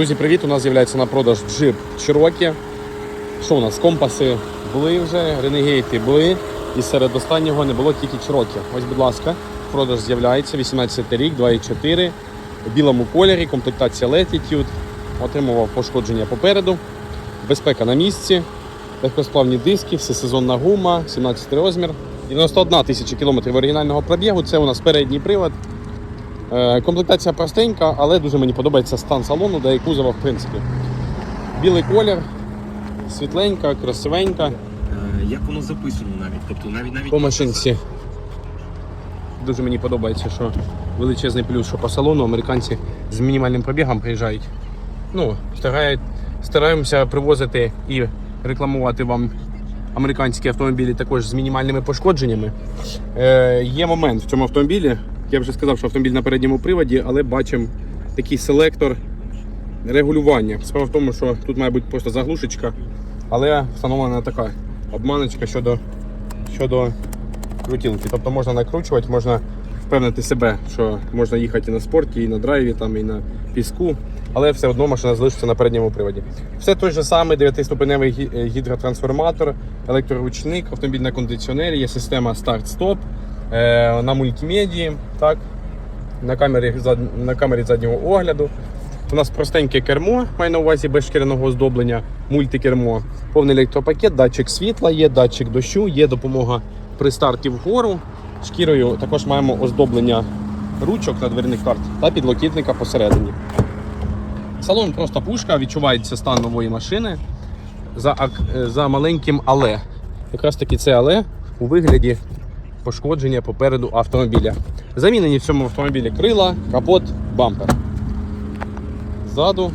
Друзі, привіт! У нас з'являється на продаж джип Cherokee. Що у нас? Компаси були вже, ренегейти були. І серед останнього не було тільки Cherokee. Ось, будь ласка, продаж з'являється 18 рік, 2,4 в білому кольорі, комплектація Latitude. Отримував пошкодження попереду, безпека на місці, легкосплавні диски, всесезонна гума, 17 розмір. 91 тисяча кілометрів оригінального пробігу. Це у нас передній привод. Е, Комплектація простенька, але дуже мені подобається стан салону, да і кузова, в принципі. Білий колір, світленька, красивенька. Е, Як воно записано навіть? Тобто навіть навіть По машинці. Дуже мені подобається, що величезний плюс, що по салону американці з мінімальним пробігом приїжджають. Ну, стараємося привозити і рекламувати вам американські автомобілі також з мінімальними пошкодженнями. Е, є момент в цьому автомобілі. Я вже сказав, що автомобіль на передньому приводі, але бачимо такий селектор регулювання. Справа в тому, що тут має бути просто заглушечка, але встановлена така обманочка щодо, щодо крутілки. Тобто можна накручувати, можна впевнити себе, що можна їхати і на спорті, і на драйві, там, і на піску, але все одно машина залишиться на передньому приводі. Все той же самий 9-ступеневий е, гідротрансформатор, електроручник, автомобіль на кондиціонері, є система старт-стоп на мультимедії, так, на камері, на камері заднього огляду. У нас простеньке кермо, маю на увазі без шкіряного оздоблення, мультикермо, повний електропакет, датчик світла є, датчик дощу, є допомога при старті вгору. Шкірою також маємо оздоблення ручок на дверних карт та підлокітника посередині. Салон просто пушка, відчувається стан нової машини за, е, за маленьким але. Якраз таки це але у вигляді пошкодження попереду автомобіля. Замінені в цьому автомобілі крила, капот, бампер. Ззаду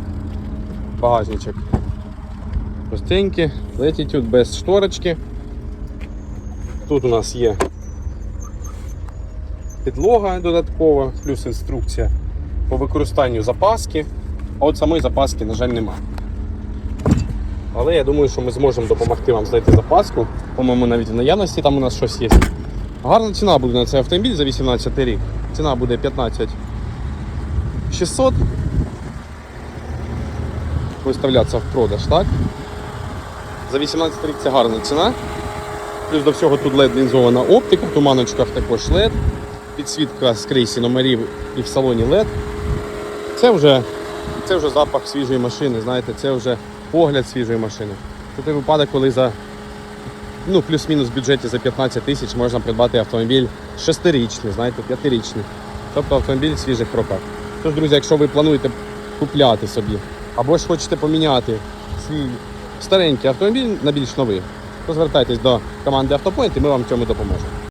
багажничок. Простенький, Latitude без шторочки. Тут у нас є підлога додаткова, плюс інструкція по використанню запаски. А от самої запаски, на жаль, немає. Але я думаю, що ми зможемо допомогти вам знайти запаску. По-моєму, навіть в наявності там у нас щось є. Гарна ціна буде на цей автомобіль за 18 рік. Ціна буде 15 600 виставлятися в продаж, так? За 18 рік це гарна ціна. Плюс до всього тут LED лінзована оптика, в туманочках також LED, підсвітка скрізь і номерів і в салоні LED. Це вже, це вже запах свіжої машини, знаєте, це вже погляд свіжої машини. Це той випадок, коли за ну, плюс-мінус в бюджеті за 15 тисяч можна придбати автомобіль шестирічний, знаєте, п'ятирічний. Тобто автомобіль свіжих роках. Тож, друзі, якщо ви плануєте купляти собі, або ж хочете поміняти свій старенький автомобіль на більш новий, то звертайтесь до команди Автопоінт і ми вам в цьому допоможемо.